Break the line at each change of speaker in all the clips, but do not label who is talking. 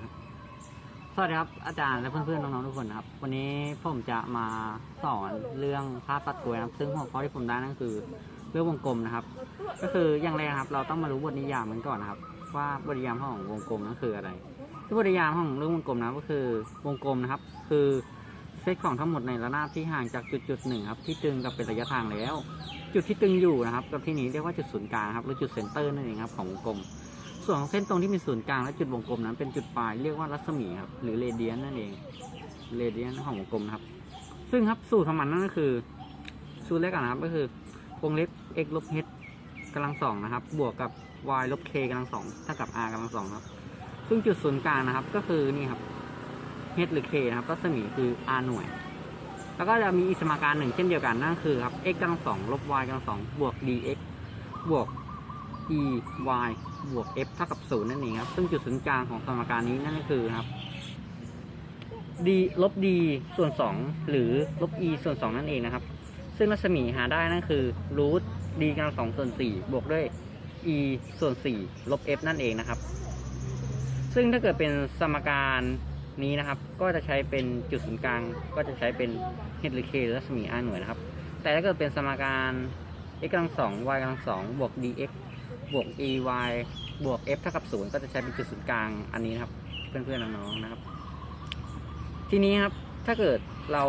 ครับสวัสดีครับอาจารย์และเพื่อนๆน้องๆทุกคนครับวันนี้ผมจะมาสอนเรื่องภาพตัดกลวยนะครับ ซึ่งหัวข้อที่ผมได้นั่นคือเรื่องวงกลมนะครับ ก็คืออย่างแรกครับ เราต้องมารู้บทนิยามกันก่อนนะครับ ว่าบทนิยามของวงกลมนั้นคืออะไรที่บทนิยามของเรื่องวงกลมนะก็คือวงกลมนะครับ คือเซตของทั้งหมดในระนาบที่ห่างจากจุดจุดหนึ่งครับที่ตึงกับเป็นระยะทางแล้ว จุดที่ตึงอยู่นะครับกับที่นี้เรียกว่าจุดศูนย์กลางครับหรือจุดเซนเตอร์นั่นเองครับของวงกลม ส่วนของเส้นตรงที่มีศูนย์กลางและจุดวงกลมนั้นเป็นจุดปลายเรียกว่ารัศมีครับหรือเรเดียนนั่นเองเรเดียนของวงกลมนะครับ ซึ่งครับสูตรของมันนั่นก็คือสูตรแรกนะครับก็คือวงเล็บ x ลบ h กำลังสองนะครับ บวกกับ y ลบ k กำลังสองเท่ากับ r กำลังสองครับ ซึ่งจุดศูนย์กลางนะครับ ก็คือนี่ครับ h หรือ k นะครับรัศมีคือ r หน่วย แล้วก็จะมีอีกสมาการหนึ่งเช่นเดียวกันนั่นคือครับ x กำลังสองลบ y กำลังสองบวก dx บวก e y บวก f เท่ากับศูนย์นั่นเองครับ ซึ่งจุดศูนย์กลางของสมการนี้นั่นก็คือครับ d ลบ d ส่วน 2 หรือลบ e ส่วน 2 นั่นเองนะครับ ซึ่งรัศมีหาได้นั่นคือ root d กำลังสองส่วน4บวกด้วย e ส่วน 4 ลบ f นั่นเองนะครับ ซึ่งถ้าเกิดเป็นสมการนี้นะครับ ก็จะใช้เป็นจุดศูนย์กลาง ก็จะใช้เป็น h หรือ k หรือรัศมี r หน่วยนะครับ แต่ถ้าเกิดเป็นสมการ x กำลังสอง y กำลังสองบวก dx บวก e y บวก f เท่ากับศูนย์ก็จะใช้เป็นจุดศูนย์กลางอันนี้นะครับ เพื่อนๆน้องๆนะครับ ทีนี้ครับถ้าเกิดเรา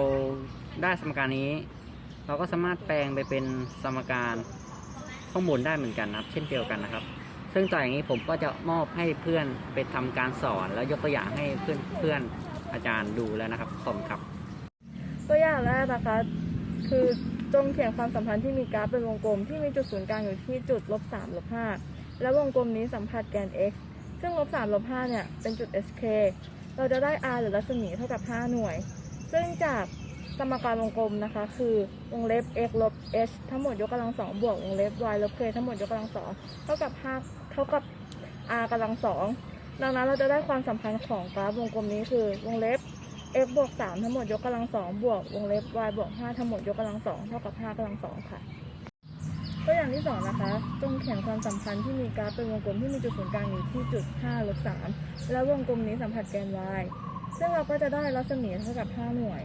ได้สมการนี้ เราก็สามารถแปลงไปเป็นสมการข้างบนได้เหมือนกันนะครับ เช่นเดียวกันนะครับ ซึ่งต่ออย่างนี้ผมก็จะมอบให้เพื่อนไปทำการสอน แล้วยกตัวอย่างให้เพื่อนเพื่อนๆอาจารย์ดูแล้วนะครับขอบคุณครับ
ตัวอย่างแรกนะคะคือ จงเขียนความสัมพันธ์ที่มีกราฟเป็นวงกลมที่มีจุดศูนย์กลางอยู่ที่จุดลบสามลบห้าและวงกลมนี้สัมผัสแกน x ซึ่งลบสามลบห้าเนี่ยเป็นจุด sk เราจะได้ r หรือรัศมีเท่ากับ 5 หน่วย ซึ่งจากสมการวงกลมนะคะ คือวงเล็บ x ลบ h ทั้งหมดยกกำลังสองบวกวงเล็บ y ลบ k ทั้งหมดยกกำลังสองเท่ากับ5เท่ากับ r กำลังสองดังนั้นเราจะได้ความสัมพันธ์ของกราฟวงกลมนี้คือวงเล็บ x บวก3ทั้งหมดยกกำลังสองบวกวงเล็บ y บวก5ทั้งหมดยกกำลังสองเท่ากับ5กำลังสองค่ะตัวอย่างที่สองนะคะ จงเขียนความสัมพันธ์ที่มีกราฟเป็นวงกลมที่มีจุดศูนย์กลางอยู่ที่จุด5ลบ3และวงกลมนี้สัมผัสแกน y ซึ่งเราก็จะได้รัศมีเท่ากับ 5 หน่วย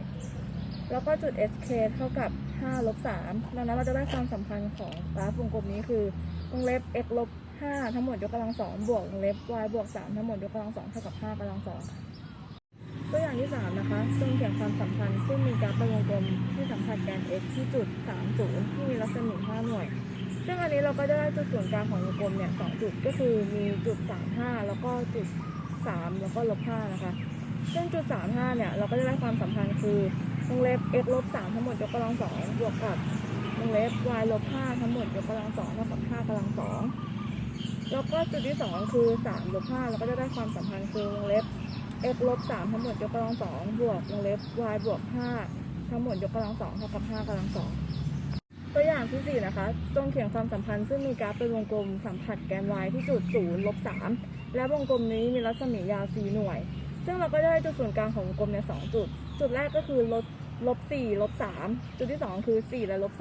แล้วก็จุด sk เท่ากับ5ลบ3ดังนั้นเราจะได้ความสัมพันธ์ของกราฟวงกลมนี้คือวงเล็บ x ลบ5ทั้งหมดยกกำลังสองบวกวงเล็บ y บวก3ทั้งหมดยกกำลังสองเท่ากับ5กำลังสองค่ะ ตัวอย่างที่ 3 นะคะจงเขียนความสัมพันธ์ซึ่งมีกราฟเป็นวงกลมที่สัมผัสแกน x ที่จุด 30 ที่มีรัศมี 5 หน่วย ซึ่งอันนี้เราก็จะได้จุดศูนย์กลางของวงกลมเนี่ย2จุดก็คือมีจุด 35 แล้วก็จุด 3 แล้วก็ลบ 5 นะคะ ซึ่งจุด 35 เนี่ยเราก็จะได้ความสัมพันธ์คือวงเล็บ x ลบ 3 ทั้งหมดยกกำลัง2บวกกับวงเล็บ y ลบ 5 ทั้งหมดยกกำลัง2เท่ากับ5กำลัง2แล้วก็จุดที่ 2 คือ3ลบ5เราก็จะได้ความสัมพันธ์คือวงเล็บ x ลบ3ทั้งหมดยกกำลัง2บวกวงเล็บ y บวก5ทั้งหมดยกกำลัง2เท่ากับ5กำลัง2ตัวอย่างที่4นะคะ จงเขียนความสัมพันธ์ซึ่งมีกราฟเป็นวงกลมสัมผัสแกน y ที่จุด0ลบ3และวงกลมนี้มีรัศมียาว4หน่วย ซึ่งเราก็ได้จุดศูนย์กลางของวงกลมเนี่ยสองจุด จุดแรกก็คือลบลบ4ลบ3จุดที่2คือ4และลบ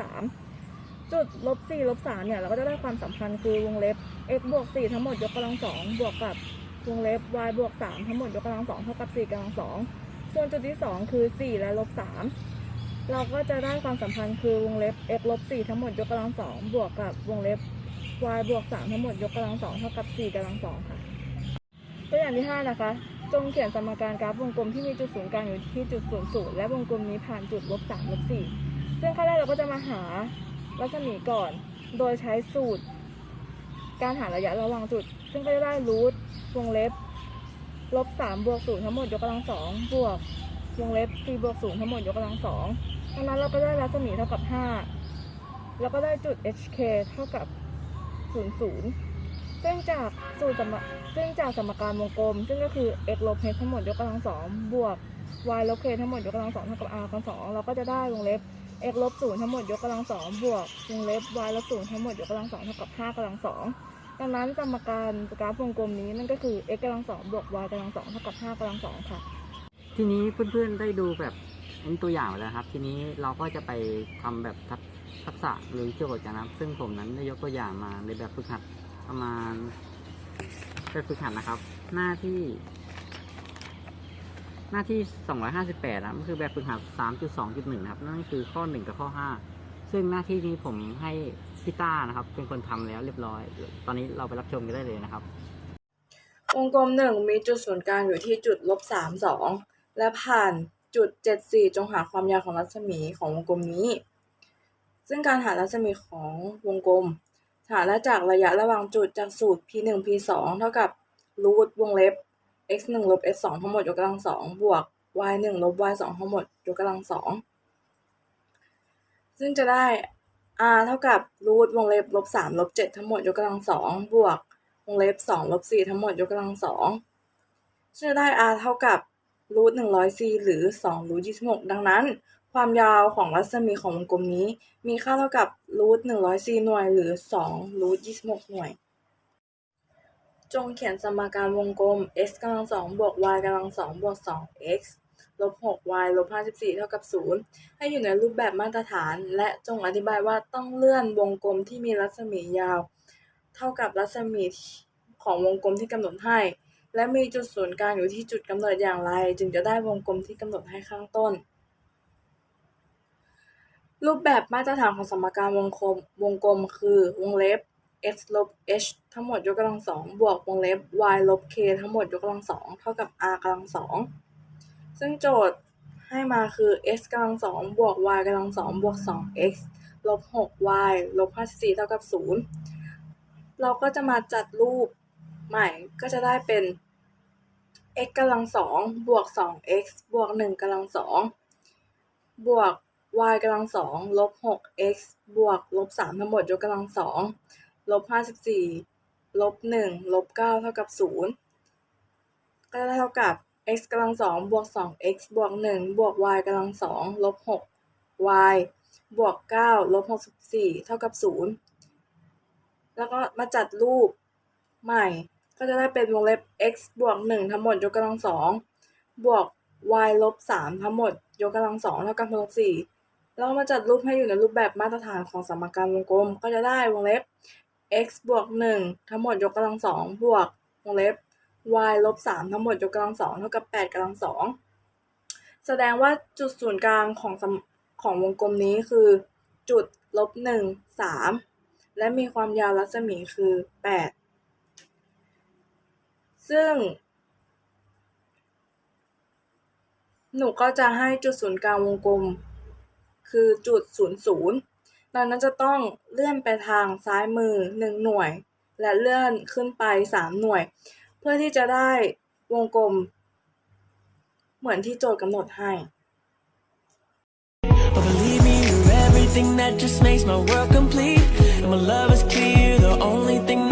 3จุดลบ4ลบ3เนี่ยเราก็จะได้ความสัมพันธ์คือวงเล็บ x บวก4ทั้งหมดยกกำลัง2บวกกับ วงเล็บ y บวก 3 ทั้งหมดยกกำลัง2เท่ากับ 4กำลัง2ส่วนจุดที่ 2 คือ 4 และลบ 3 เราก็จะได้ความสัมพันธ์คือวงเล็บ x ลบ 4 ทั้งหมดยกกำลัง2บวกกับวงเล็บ y บวก 3 ทั้งหมดยกกำลัง2เท่ากับ 4กำลัง2ค่ะ ตัวอย่างที่ 5 นะคะ จงเขียนสมการกราฟวงกลมที่มีจุดศูนย์กลางอยู่ที่จุดศูนย์ศูนย์และวงกลมนี้ผ่านจุดลบ3ลบ4ซึ่งขั้นแรกเราก็จะมาหารัศมีก่อน โดยใช้สูตร การหาระยะระหว่างจุด ซึ่งก็จะได้รูท วงเล็บ ลบสามบวกศูนย์ทั้งหมดยกกำลังสองบวกวงเล็บสี่บวกศูนย์ทั้งหมดยกกำลังสองดังนั้นเราก็ได้รัศมีเท่ากับห้าแล้วก็ได้จุด hk เท่ากับศูนย์ศูนย์ซึ่งจากสูตรสมซึ่งจากสมการวงกลม ซึ่งก็คือ x ลบ h ทั้งหมดยกกำลังสองบวก y ลบ k ทั้งหมดยกกำลังสองเท่ากับ r กำลังสองเราก็จะได้วงเล็บ x ลบศูนย์ทั้งหมดยกกำลังสองบวกวงเล็บ y ลบศูนย์ทั้งหมดยกกำลังสองเท่ากับห้ากำลังสอง ดังนั้นสมการกราฟวงกลมนี้นั่นก็คือ x กำลังสองบวก y กำลังสองเท่ากับห้ากำลังสองค่ะ
ทีนี้เพื่อนๆได้ดูแบบเป็นตัวอย่างไปแล้วครับ ทีนี้เราก็จะไปทำแบบทักษะหรือโจทย์กันนะครับ ซึ่งผมนั้นได้ยกตัวอย่างมาในแบบฝึกหัดประมาณแบบฝึกหัดนะครับ หน้าที่ หน้าที่ 258นะครับก็คือแบบฝึกหัด3.2.1นะครับ นั่นคือข้อ 1 กับข้อ 5 ซึ่งหน้าที่นี้ผมให้ พี่ต้านะครับ เป็นคนทำแล้วเรียบร้อย ตอนนี้เราไปรับชมกันได้เลยนะครับ
วงกลมหนึ่งมีจุดศูนย์กลางอยู่ที่จุดลบสามสองและผ่านจุดเจ็ดสี่จงหาความยาวของรัศมีของวงกลมนี้ ซึ่งการหารัศมีของวงกลม หาได้จากระยะระหว่างจุดจากสูตร p หนึ่ง p สองเท่ากับรูทวงเล็บ x หนึ่งลบ x สองทั้งหมดยกกำลังสองบวก y หนึ่งลบ y สองทั้งหมดยกกำลังสองซึ่งจะได้ r เท่ากับรูทวงเล็บลบสามลบเจ็ดทั้งหมดยกกำลังสองบวกวงเล็บสองลบสี่ทั้งหมดยกกำลังสองซึ่งจะได้ r เท่ากับรูทหนึ่งร้อย c หรือสองรูทยี่สิบหกดังนั้น ความยาวของรัศมีของวงกลมนี้ มีค่าเท่ากับรูทหนึ่งร้อย c หน่วยหรือสองรูทยี่สิบหกหน่วย จงเขียนสมการวงกลม x กำลังสองบวก y กำลังสองบวกสอง x ลบหก y ลบห้าสิบสี่เท่ากับศูนย์ให้อยู่ในรูปแบบมาตรฐาน และจงอธิบายว่าต้องเลื่อนวงกลมที่มีรัศมียาว เท่ากับรัศมีของวงกลมที่กำหนดให้ และมีจุดศูนย์กลางอยู่ที่จุดกำเนิดอย่างไร จึงจะได้วงกลมที่กำหนดให้ข้างต้น รูปแบบมาตรฐานของสมการวงกลมวงกลมคือวงเล็บ x ลบ h ทั้งหมดยกกำลังสองบวกวงเล็บ y ลบ k ทั้งหมดยกกำลังสองเท่ากับ r กำลังสอง ซึ่งโจทย์ให้มาคือ x กำลังสองบวก y กำลังสองบวกสอง x ลบหก y ลบห้าสิบสี่เท่ากับศูนย์เราก็จะมาจัดรูปใหม่ก็จะได้เป็น x กำลังสองบวกสอง x บวกหนึ่งกำลังสองบวก y กำลังสองลบหก x บวกลบสามทั้งหมดยกกำลังสองลบห้าสิบสี่ลบหนึ่งลบเก้าเท่ากับศูนย์ก็จะได้เท่ากับ x กำลังสองบวกสอง x บวกหนึ่งบวก y กำลังสองลบหก y บวกเก้าลบหกสิบสี่เท่ากับศูนย์แล้วก็มาจัดรูปใหม่ ก็จะได้เป็นวงเล็บ x บวกหนึ่งทั้งหมดยกกำลังสองบวก y ลบสามทั้งหมดยกกำลังสองเท่ากับลบสี่แล้วมาจัดรูปให้อยู่ในรูปแบบมาตรฐานของสมการวงกลม ก็จะได้วงเล็บ x บวกหนึ่งทั้งหมดยกกำลังสองบวกวงเล็บ y ลบสามทั้งหมดยกกำลังสองเท่ากับแปดกำลังสองแสดงว่าจุดศูนย์กลางของของวงกลมนี้คือจุดลบหนึ่งสามและมีความยาวรัศมีคือแปดซึ่ง หนูก็จะให้จุดศูนย์กลางวงกลม คือจุดศูนย์ศูนย์ดังนั้นจะต้องเลื่อนไปทางซ้ายมือหนึ่งหน่วย และเลื่อนขึ้นไปสามหน่วย เพื่อที่จะได้วงกลม เหมือนที่โจทย์กำหนดให้
Oh, believe me, you're everything that just makes my world complete. And my love is clear, the only thing